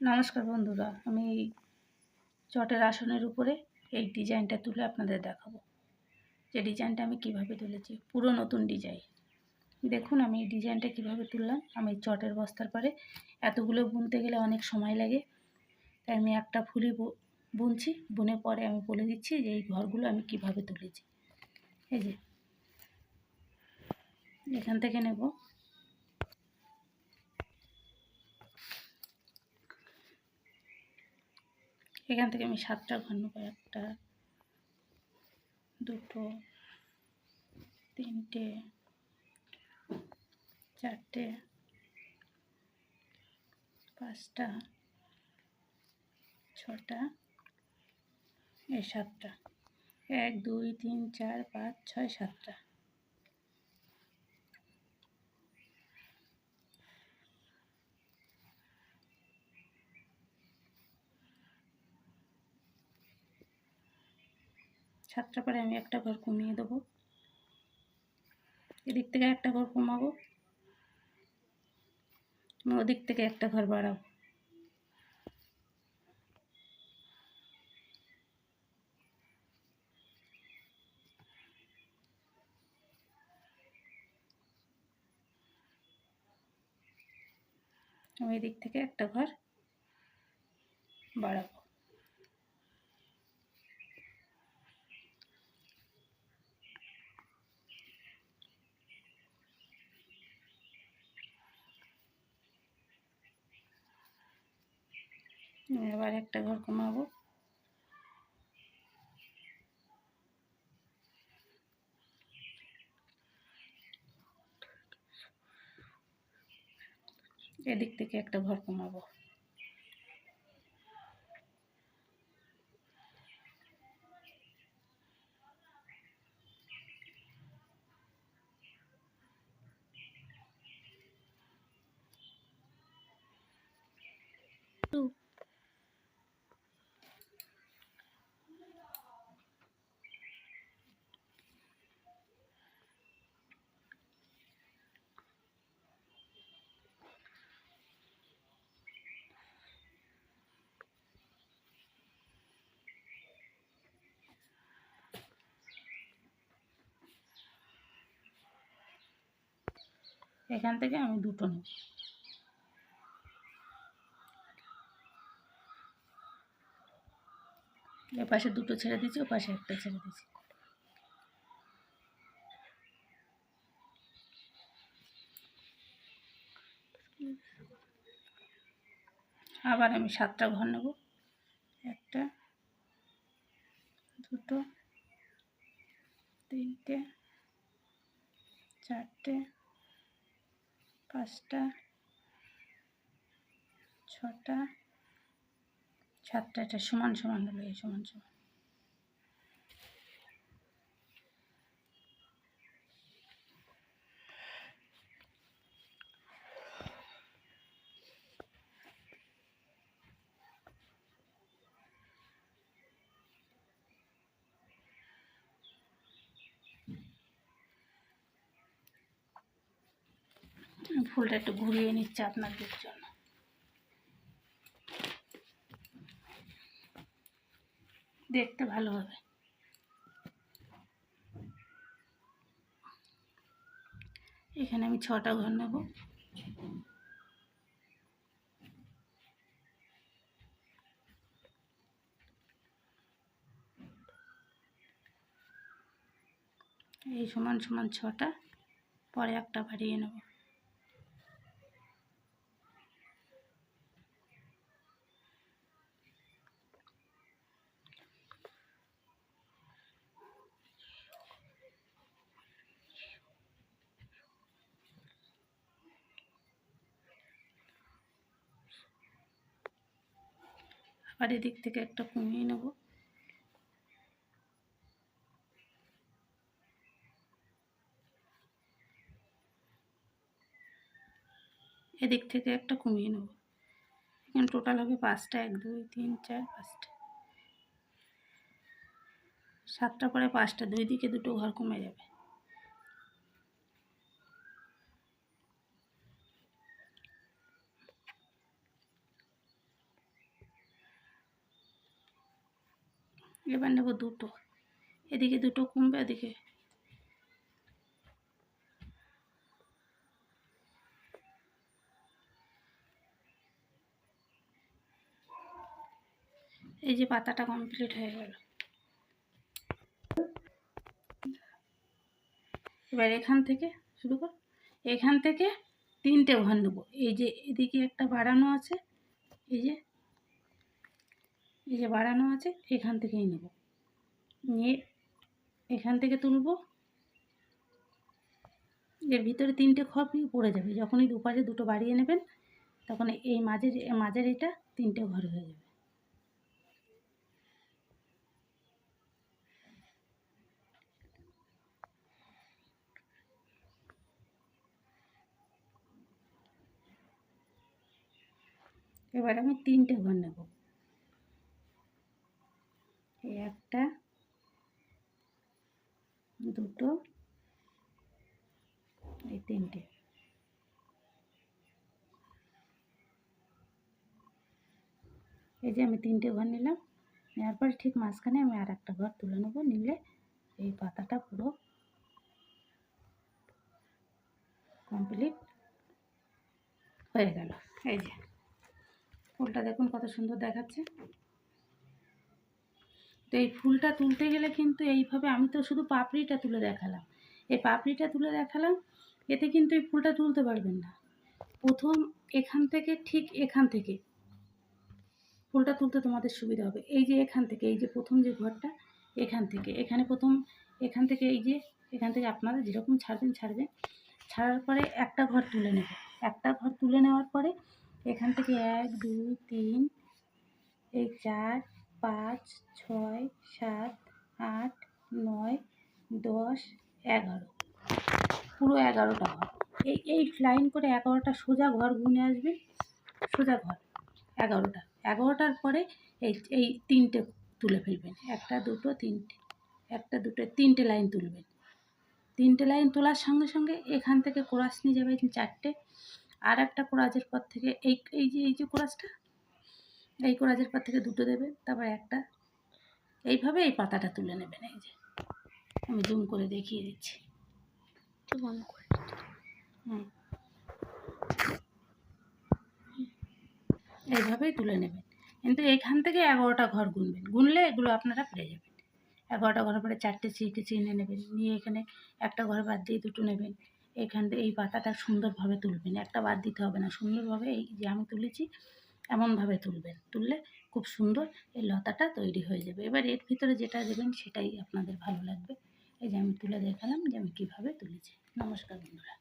নমস্কার বন্ধুরা, আমি এই চটের আসনের উপরে এই ডিজাইনটা তুলে আপনাদের দেখাবো। যে ডিজাইনটা আমি কীভাবে তুলেছি, পুরো নতুন ডিজাইন। দেখুন, আমি এই ডিজাইনটা কীভাবে তুললাম। আমি চটের বস্তার পরে এতগুলো বুনতে গেলে অনেক সময় লাগে। তাই আমি একটা ফুলি বুনছি, বুনে পরে আমি বলে দিচ্ছি যে এই ঘরগুলো আমি কীভাবে তুলেছি। এই যে, এখান থেকে নেব। এখান থেকে আমি সাতটা ঘর নেব একটা, দুটো, তিনটে, চারটে, পাঁচটা, ছটা, এই সাতটা। এক, দুই, তিন, চার, পাঁচ, ছয়, সাতটা। সাতটা পরে আমি একটা ঘর কমিয়ে দেবো। এদিক থেকে একটা ঘর কমাবো। ওদিক থেকে একটা ঘর বাড়াবো আমি এদিক থেকে একটা ঘর বাড়াবো। এবার একটা ঘর কমাবো। এদিক থেকে একটা ঘর কমাবো। এখান থেকে আমি দুটো নেব। এ পাশে দুটো ছেড়ে দিচ্ছি ও পাশে একটা ছেড়ে দিচ্ছি আবার আমি সাতটা ঘর নেব। একটা, দুটো, তিনটে, চারটে পাঁচটা ছটা সাতটা এটা সমান সমান হলো সমান সমান। ফুলটা একটু ঘুরিয়ে নিচ্ছে আপনাদের জন্য। দেখতে ভালো হবে। এখানে আমি ছটা ঘর নেব। এই সমান সমান ছটা, পরে একটা বাড়িয়ে নেব। আর এদিক থেকে একটা কমিয়ে নেব। এদিক থেকে একটা কমিয়ে নেব। এখানে টোটাল হবে পাঁচটা, এক, দুই, তিন, চার, পাঁচটা। সাতটা পরে পাঁচটা, দুই দিকে দুটো ঘর কমে যাবে। এবার নেব দুটো। এদিকে দুটো কমবে এদিকে এই যে পাতাটা কমপ্লিট হয়ে গেল। এবার এখান থেকে শুরু কর। এখান থেকে তিনটে ঘর নেব। এই যে এদিকে একটা বাড়ানো আছে, এই যে এই যে বাড়ানো আছে এখান থেকেই নেব। নিয়ে এখান থেকে তুলব। এর ভিতরে তিনটে খড় পড়ে যাবে। যখনই দুপাশে দুটো বাড়িয়ে নেবেন, তখন এই মাঝের মাঝের এটা তিনটে ঘর হয়ে যাবে। এবার আমি তিনটে ঘর নেব এই একটা দুটো এই তিনটে। এই যে আমি তিনটে ঘর নিলাম, নেওয়ার পরে ঠিক মাঝখানে আমি আর একটা ঘর তুলে নেব, নিলে এই পাতাটা পুরো কমপ্লিট হয়ে গেল। এই যে, ফুলটা দেখুন কত সুন্দর দেখাচ্ছে। তো এই ফুলটা তুলতে গেলে কিন্তু এইভাবে আমি তো শুধু পাপড়িটা তুলে দেখালাম। এই পাপড়িটা তুলে দেখালাম এতে কিন্তু এই ফুলটা তুলতে পারবেন না। প্রথম এখান থেকে, ঠিক এখান থেকে ফুলটা তুলতে তোমাদের সুবিধা হবে। এই যে এখান থেকে, এই যে প্রথম যে ঘরটা, এখান থেকে। এখানে প্রথম, এখান থেকে এই যে, এখান থেকে আপনারা যেরকম ছাড়বেন ছাড়বেন। ছাড়ার পরে একটা ঘর তুলে নেবে। একটা ঘর তুলে নেওয়ার পরে এখান থেকে এক, দুই, তিন, এই চার, পাঁচ, ছয়, সাত, আট, নয়, দশ, এগারো। পুরো এগারোটা ঘর। এই এই লাইন করে এগারোটা সোজা ঘর গুনে আসবে। সোজা ঘর, এগারোটা। এগারোটার পরে এই এই তিনটে তুলে ফেলবেন। একটা, দুটো, তিনটে। একটা, দুটো, তিনটে লাইন তুলবেন। তিনটে লাইন তোলার সঙ্গে সঙ্গে এখান থেকে কোরাস নিয়ে যাবে চারটে। আর একটা কোরাজের পর থেকে এই এই যে এই যে কোরাসটা এই কোরাজের পর থেকে দুটো দেবে তারপর একটা। এইভাবে এই পাতাটা তুলে নেবেন, এই যে। আমি জুম করে দেখিয়ে দিচ্ছি। হুম। এইভাবেই তুলে নেবেন। কিন্তু এখান থেকে এগারোটা ঘর গুনবেন। গুনলে এগুলো আপনারা পেরে যাবেন। এগারোটা ঘরের পরে চারটে চিকে চিনে নেবেন। নিয়ে এখানে একটা ঘর বাদ দিয়ে দুটো নেবেন। এখান থেকে এই পাতাটা সুন্দরভাবে তুলবেন। একটা বাদ দিতে হবে না। সুন্দরভাবে এই যে আমি তুলেছি, এমনভাবে তুলবেন। তুললে খুব সুন্দর এই লতাটা তৈরি হয়ে যাবে। এবার এর ভিতরে যেটা দেবেন সেটাই আপনাদের ভালো লাগবে। এই যে আমি তুলে দেখালাম যে আমি কীভাবে তুলেছি। নমস্কার বন্ধুরা